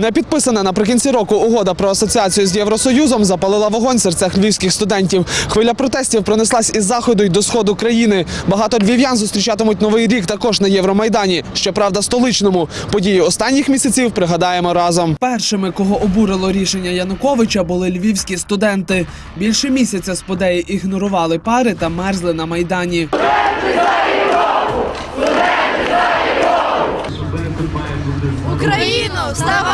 Не підписана наприкінці року угода про асоціацію з Євросоюзом запалила вогонь в серцях львівських студентів. Хвиля протестів пронеслась із заходу й до сходу країни. Багато львів'ян зустрічатимуть новий рік також на Євромайдані. Щоправда, столичному. Події останніх місяців пригадаємо разом. Першими, кого обурило рішення Януковича, були львівські студенти. Більше місяця сподеї ігнорували пари та мерзли на майдані. Україно, вставай!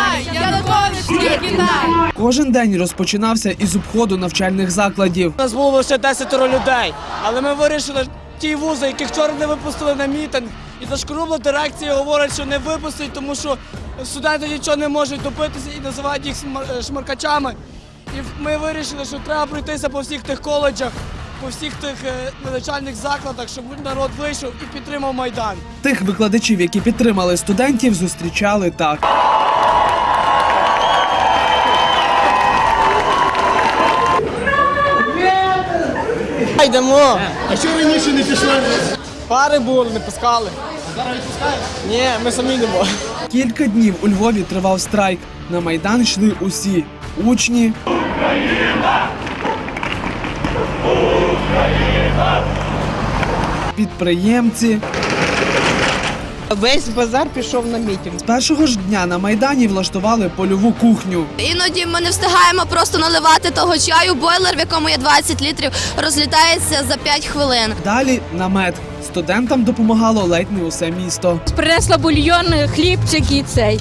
Дай! Кожен день розпочинався із обходу навчальних закладів. У нас було лише 10 людей, але ми вирішили ті вузи, яких вчора не випустили на мітинг. І зашкрубла дирекція говорить, що не випустить, тому що студенти нічого не можуть допитися і називають їх смар- шмаркачами. І ми вирішили, що треба пройтися по всіх тих коледжах, по всіх тих е, навчальних закладах, щоб народ вийшов і підтримав Майдан. Тих викладачів, які підтримали студентів, зустрічали так. Йдемо. А що раніше не пішли? Пари були, не пускали. А зараз відпускають? Ні, ми самі йдемо. Кілька днів у Львові тривав страйк. На майдан йшли усі учні. Україна! Підприємці Весь базар пішов на мітинг. з першого ж дня на майдані влаштували польову кухню. Іноді ми не встигаємо просто наливати того чаю. Бойлер, в якому є 20 літрів, розлітається за 5 хвилин. Далі намет. Студентам допомагало ледь не усе місто. Принесла бульйон, хлібчик і цей.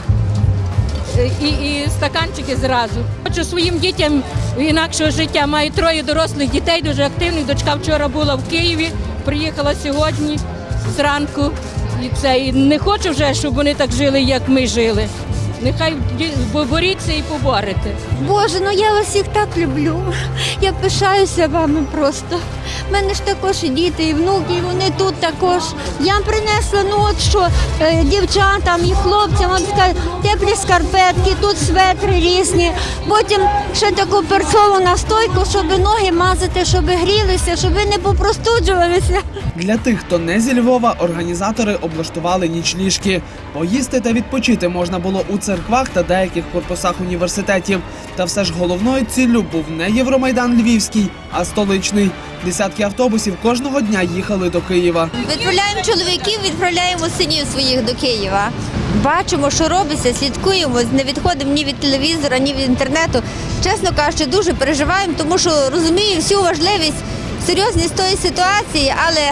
І, і стаканчики зразу. Хочу своїм дітям інакшого життя. Маю троє дорослих дітей, дуже активних. Дочка вчора була в Києві, приїхала сьогодні зранку. І це і не хочу вже, щоб вони так жили, як ми жили. Нехай боріться і поборете. Боже, ну я вас всіх так люблю. Я пишаюся вами просто. У мене ж також і діти, і внуки, і вони тут також. Я принесла ну от що е, дівчатам і хлопцям от теплі скарпетки, тут светри різні. Потім ще таку перцову настойку, щоб ноги мазати, щоб грілися, щоб не попростуджувалися. Для тих, хто не зі Львова, організатори облаштували нічліжки. Поїсти та відпочити можна було у церквах та деяких корпусах університетів. Та все ж головною ціллю був не Євромайдан Львівський, а столичний. Десятки автобусів кожного дня їхали до Києва. Відправляємо чоловіків, відправляємо синів своїх до Києва. Бачимо, що робиться, слідкуємо, не відходимо ні від телевізора, ні від інтернету. Чесно кажучи, дуже переживаємо, тому що розумію всю важливість, серйозність тої ситуації, але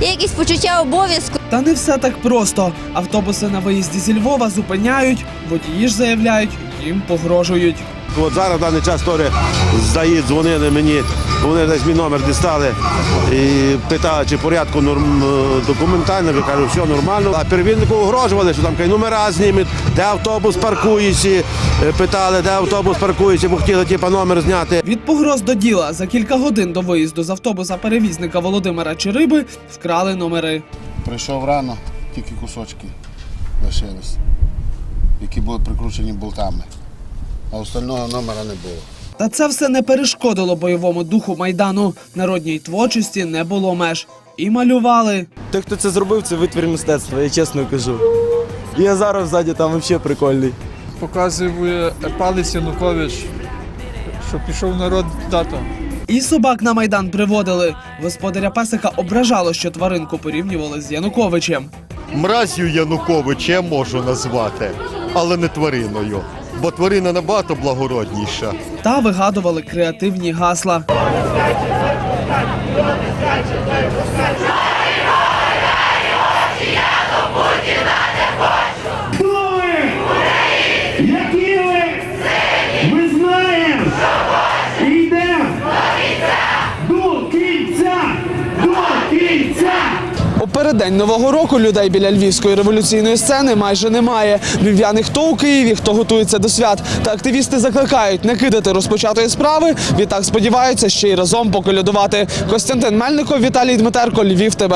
є якесь почуття обов'язку. Та не все так просто. Автобуси на виїзді зі Львова зупиняють, водії ж заявляють, їм погрожують. От зараз в даний час теж здають, дзвонили мені, вони десь мій номер дістали і питали, чи порядку норм, е, документально, я кажу, все нормально. А перевізнику огрожували, що там кажуть, номера знімуть, де автобус паркується, Е, питали, де автобус паркується, бо хотіли типу, номер зняти. Від погроз до діла за кілька годин до виїзду з автобуса перевізника Володимира Чериби вкрали номери. Прийшов рано, тільки кусочки лишились, які були прикручені болтами, а остального номера не було. Та це все не перешкодило бойовому духу майдану. Народній творчості не було меж. І малювали. Той, хто це зробив, це витвір мистецтва, я чесно кажу. І зараз ззаді там взагалі прикольний. показує палець Янукович, що пішов народ дата. І собак на майдан приводили. Господаря песика ображало, що тваринку порівнювали з Януковичем. Мразю Януковича я можу назвати, але не твариною, бо тварина набагато благородніша. Та вигадували креативні гасла. Які У переддень нового року людей біля львівської революційної сцени майже немає. Львів'яни хто у Києві, хто готується до свят. Та активісти закликають не кидати розпочатої справи. Відтак сподіваються ще й разом поколядувати. Костянтин Мельников, Віталій Дмитерко, Львів. ТБ.